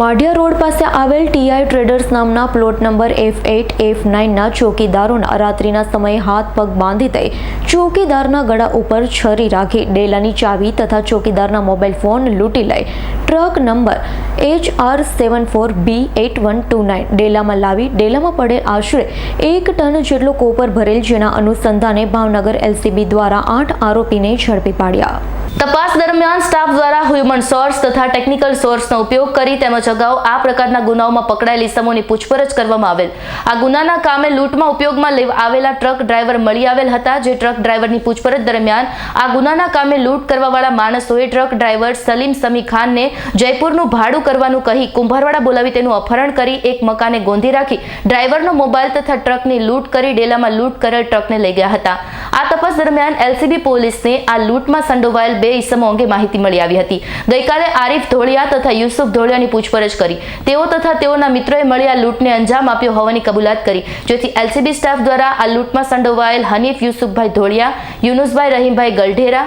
Madhiya road પાસે આવેલ TI traders નામના plot number F eight F નાઇનના ચોકીદારોના રાત્રિના સમયે હાથ પગ બાંધી દઈ ચોકીદારના ગળા ઉપર છરી રાખી ડેલાની ચાવી તથા ચોકીદારના મોબાઈલ ફોન લૂંટી લઈ truck number H R seven four B eight one two nine ડેલામાં લાવી ડેલામાં પડેલ આશરે એક ટન જેટલો કોપર ભરેલ જેના અનુસંધાને ભાવનગર એલસીબી દ્વારા આઠ આરોપીને ઝડપી પાડ્યા. તપાસ દરમિયાન સ્ટાફ દ્વારા હ્યુમન સોર્સ તથા ટેકનિકલ સોર્સનો ઉપયોગ કરી તેમજ અગાઉ આ પ્રકારના ગુનાઓમાં પકડાયેલ ઇસમોની પૂછપરછ કરવામાં આવેલ. આ ગુનાના કામે લૂંટમાં ઉપયોગમાં આવેલા ટ્રક ડ્રાઈવર મળી આવેલ હતા જે ટ્રક ડ્રાઈવરની પૂછપરછ દરમિયાન આ ગુનાના કામે લૂંટ કરવાવાળા માણસોએ ટ્રક ડ્રાઈવર સલીમ સમી ખાનને જયપુરનું ભાડું કરવાનું કહી કુંભારવાડા બોલાવી તેનું અપહરણ કરી એક મકાને ગોંધી રાખી ડ્રાઈવરનો મોબાઈલ તથા ટ્રકની લૂંટ કરી ડેલામાં લૂંટ કરેલ ટ્રકને લઈ ગયા હતા. આ તપાસ દરમિયાન એલસીબી પોલીસને આ લૂંટમાં સંડોવાયેલ બે ઇસમો અંગે માહિતી મળી આવી હતી. ગઈકાલે આરીફ ધોળિયા તથા યુસુફ ધોળિયાની પૂછપરછ કરી. તેઓ તથા તેઓના મિત્રોએ મળી આ લૂંટને અંજામ આપ્યો હોવાની કબૂલાત કરી. જેથી એલસીબી સ્ટાફ દ્વારા આ લૂંટમાં સંડોવાયેલ હનીફ, યુસુફભાઈ ધોળિયા, યુનુસભાઈ રહીમભાઈ ગલઢેરા,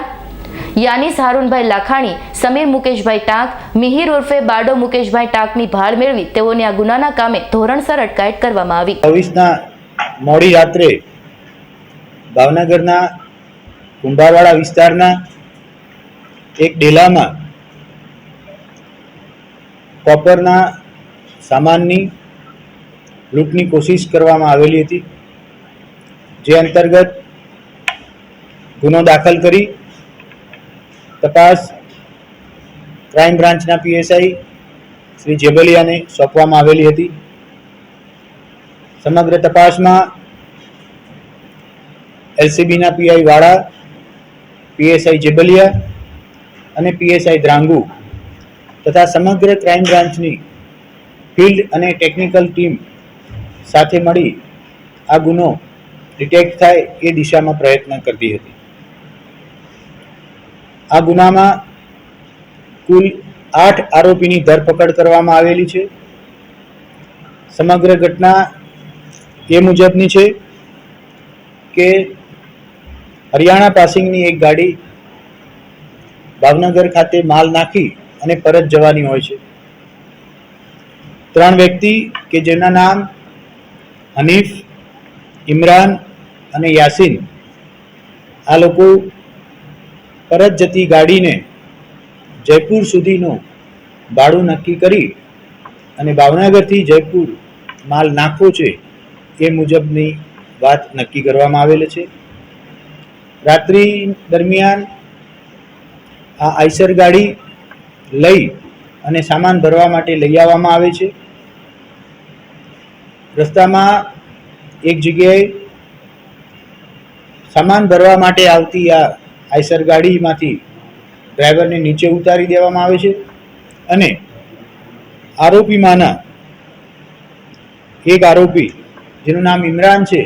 યાનીસ હારૂનભાઈ લાખાણી, સમીર મુકેશભાઈ ટાંક, મિહિર ઉર્ફે બાડો મુકેશભાઈ ટાંકની ભાળ મેળવી તેઓને આ ગુનાના કામે ધોરણસર અટકાયત કરવામાં આવી. છવ્વીસના મોડી રાત્રે ભાવનગરના કુંભારવાડા વિસ્તારના એક ડેલામાં કોપરના સામાનની લૂંટની કોશિશ કરવામાં આવેલી હતી, જે અંતર્ગત ગુનો દાખલ કરી તપાસ ક્રાઇમ બ્રાન્ચના પીએસઆઈ શ્રી જેબલિયાને સોંપવામાં આવેલી હતી. સમગ્ર તપાસમાં એલસીબીના પીઆઈ વાળા, પીએસઆઈ જેબલિયા અને પીએસઆઈ દ્રાંગુ તથા સમગ્ર ક્રાઇમ બ્રાન્ચની ફિલ્ડ અને ટેકનિકલ ટીમ સાથે મળી આ ગુનો ડિટેક્ટ થાય એ દિશામાં પ્રયત્ન કરતી હતી. આ ગુનામાં કુલ આઠ આરોપીની ધરપકડ કરવામાં આવેલી છે. સમગ્ર ઘટના એ મુજબની છે કે હરિયાણા પાસિંગની એક ગાડી ભાવનગર ખાતે માલ નાખી અને પરત જવાની હોય છે. ત્રણ વ્યક્તિ કે જેના નામ હનીફ, ઇમરાન અને યાસીન, આ લોકો પરત જતી ગાડીને જયપુર સુધીનો ભાડું નક્કી કરી અને ભાવનગરથી જયપુર માલ નાખવો છે એ મુજબની વાત નક્કી કરવામાં આવેલી છે. રાત્રિ દરમિયાન આ આઈસર ગાડી લઈ અને સામાન ભરવા માટે લઈ આવવામાં આવે છે. રસ્તામાં એક જગ્યાએ સામાન ભરવા માટે આવતી આ આઈસર ગાડીમાંથી ડ્રાઈવરને નીચે ઉતારી દેવામાં આવે છે અને આરોપીમાંના એક આરોપી, જેનું નામ ઇમરાન છે,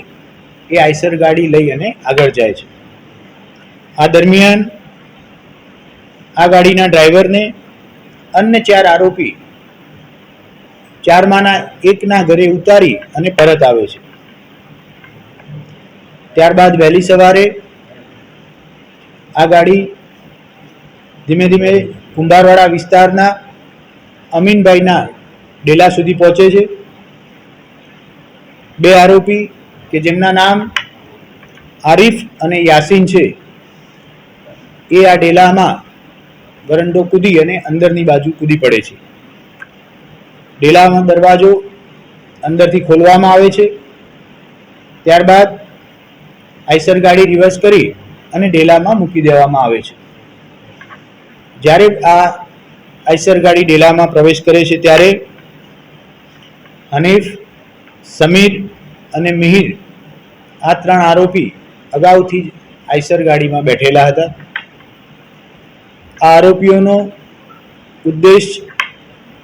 એ આઈસર ગાડી લઈ અને આગળ જાય છે. આ દરમિયાન આ ગાડીના ડ્રાઈવરને અન્ય ચાર આરોપી ચારમાંના એકના ઘરે ઉતારી અને પરત આવે છે. ત્યારબાદ વહેલી સવારે આ ગાડી ધીમે ધીમે કુંભારવાડા વિસ્તારના અમીનભાઈના ડેલા સુધી પહોંચે છે. બે આરોપી કે જેમના નામ આરીફ અને યાસીન છે, એ આ ડેલામાં વરંડો કૂદી અને અંદરની બાજુ કૂદી પડે છે. ડેલામાં દરવાજો અંદરથી ખોલવામાં આવે છે. ત્યારબાદ આઈસર ગાડી રિવર્સ કરી અને ડેલામાં મૂકી દેવામાં આવે છે. જ્યારે આ આઈસર ગાડી ડેલામાં પ્રવેશ કરે છે ત્યારે હનીફ, સમીર અને મિહિર આ ત્રણ આરોપી અગાઉથી જ આઈસર ગાડીમાં બેઠેલા હતા. આ આરોપીઓનો ઉદ્દેશ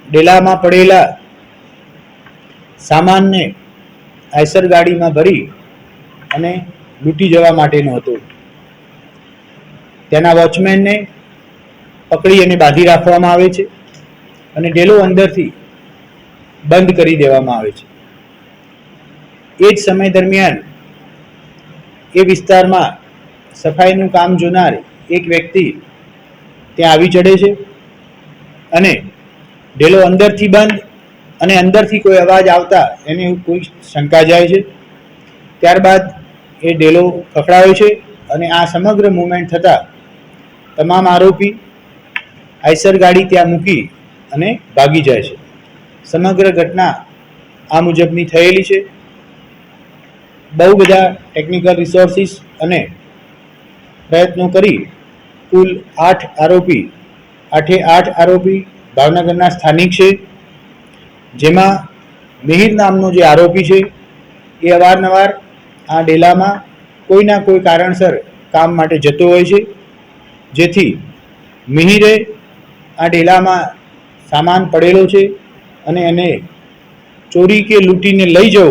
ડેલામાં પડેલા સામાનને આયસર ગાડીમાં ભરી અને લૂંટી જવા માટેનો હતો. તેના વોચમેનને પકડી અને બાંધી રાખવામાં આવે છે અને ડેલો અંદરથી બંધ કરી દેવામાં આવે છે. એ જ સમય દરમિયાન એ વિસ્તારમાં સફાઈનું કામ જોનાર એક વ્યક્તિ ત્યાં આવી ચડે છે. અને ઢેલો અંદરથી બંધ અને અંદરથી કોઈ અવાજ આવતા એને કોઈ શંકા જાય છે. ત્યારબાદ એ ડેલો ખખડાવે છે અને આ સમગ્ર મુવમેન્ટ થતાં તમામ આરોપી આઈસર ગાડી ત્યાં મૂકી અને ભાગી જાય છે. સમગ્ર ઘટના આ મુજબની થયેલી છે. બહુ બધા ટેકનિકલ રિસોર્સિસ અને પ્રયત્નો કરી કુલ આઠ આરોપી, આઠે આઠ આરોપી ભાવનગરના સ્થાનિક છે. જેમાં મિહિર નામનો જે આરોપી છે, એ અવારનવાર આ ડેલામાં કોઈના કોઈ કારણસર કામ માટે જતો હોય છે. જેથી મિહિરે આ ડેલામાં સામાન પડેલો છે અને એને ચોરી કે લૂંટીને લઈ જવો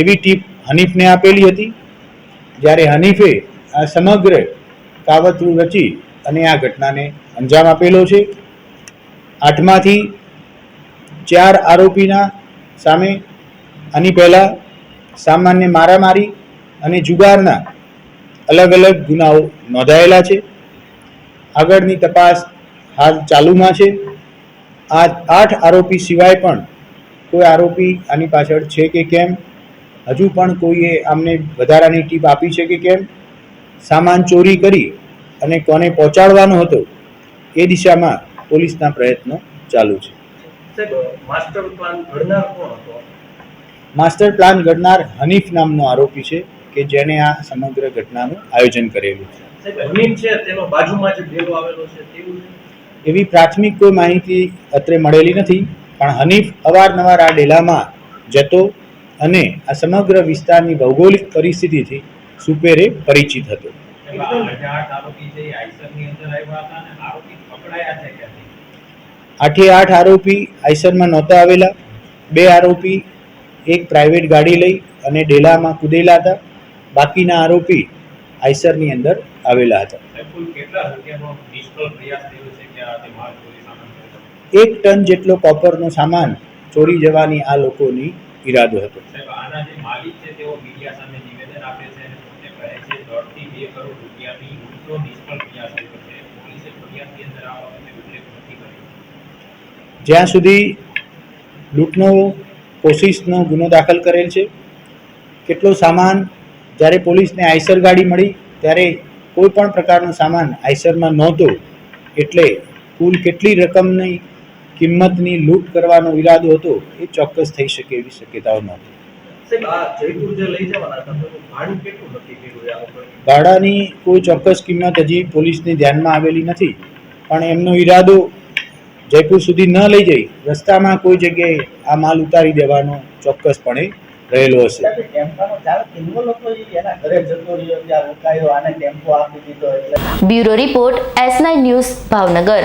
એવી ટીપ હનીફને આપેલી હતી. જ્યારે હનીફે આ સમગ્ર કાવતરું રચી અને આ ઘટનાને અંજામ આપેલો છે. આઠમાંથી ચાર આરોપીના સામે આની પહેલાં સામાન્ય મારામારી અને જુગારના અલગ અલગ ગુનાઓ નોંધાયેલા છે. આગળની તપાસ હાલ ચાલુમાં છે. આ આઠ આરોપી સિવાય પણ કોઈ આરોપી આની પાછળ છે કે કેમ? હજુ પણ કોઈએ આમને વધારાની ટીપ આપી છે કે કેમ? સામાન ચોરી કરી અને કોને પહોંચાડવાનો હતો એ દિશામાં પોલીસના પ્રયત્નો ચાલુ છે. માસ્ટર પ્લાન ઘડનાર કોણ હતો? માસ્ટર પ્લાન ઘડનાર હનીફ નામનો આરોપી છે કે જેણે આ સમગ્ર ઘટનાનું આયોજન કરેલું છે. સાહેબ છે તેનો બાજુમાં જે ડેલો આવેલો છે તેવું છે? એવી પ્રાથમિક કોઈ માહિતી અત્રે મળેલી નથી પણ હનીફ અવારનવાર આ ડેલામાં જતો અને આ સમગ્ર વિસ્તારની ભૌગોલિક પરિસ્થિતિથી સુપેરે પરિચિત હતો. આઠે આઠ આરોપી આઈસરમાં નહોતા આવેલા. બે આરોપી, એક પ્રાઇવેટ ગાડી લઈ અને ડેલામાં કૂદેલા હતા. બાકીના આરોપી આઈસરની અંદર આવેલા હતા. એક ટન જેટલો કોપરનો સામાન ચોરી જવાની આ લોકોની ઈરાદો હતો. આના જે માલિક છે તેઓ મીડિયા સામે નિવેદન આપે છે અને પોતે કહે છે દોઢથી બે કરોડ રૂપિયાની ઉલટો નિષ્ફળ પ્રયાસ કર્યો છે પોલીસે ફરિયાદની અંદર આ બાબતે ઉલ્લેખ નથી કર્યો જ્યાં સુધી લૂંટનો કોશિશનો ગુનો દાખલ કરેલ છે, કેટલો સામાન જ્યારે પોલીસને આઈસર ગાડી મળી, ત્યારે કોઈ પણ પ્રકારનો સામાન આઈસરમાં નહોતો, એટલે કુલ કેટલી રકમની કિંમતની લૂંટ કરવાનો ઈરાદો હતો, એ ચોક્કસ થઈ શકે એવી શક્યતાઓ નહોતી. ભાડાની કોઈ ચોક્કસ કિંમત હજી પોલીસની ધ્યાનમાં આવેલી નથી પણ એમનો ઈરાદો જયપુર સુધી ન લઈ જઈ રસ્તામાં કોઈ જગ્યાએ આ માલ ઉતારી દેવાનો ચોક્કસપણે રહેલો હશે. Bureau report S nine news Bhavnagar.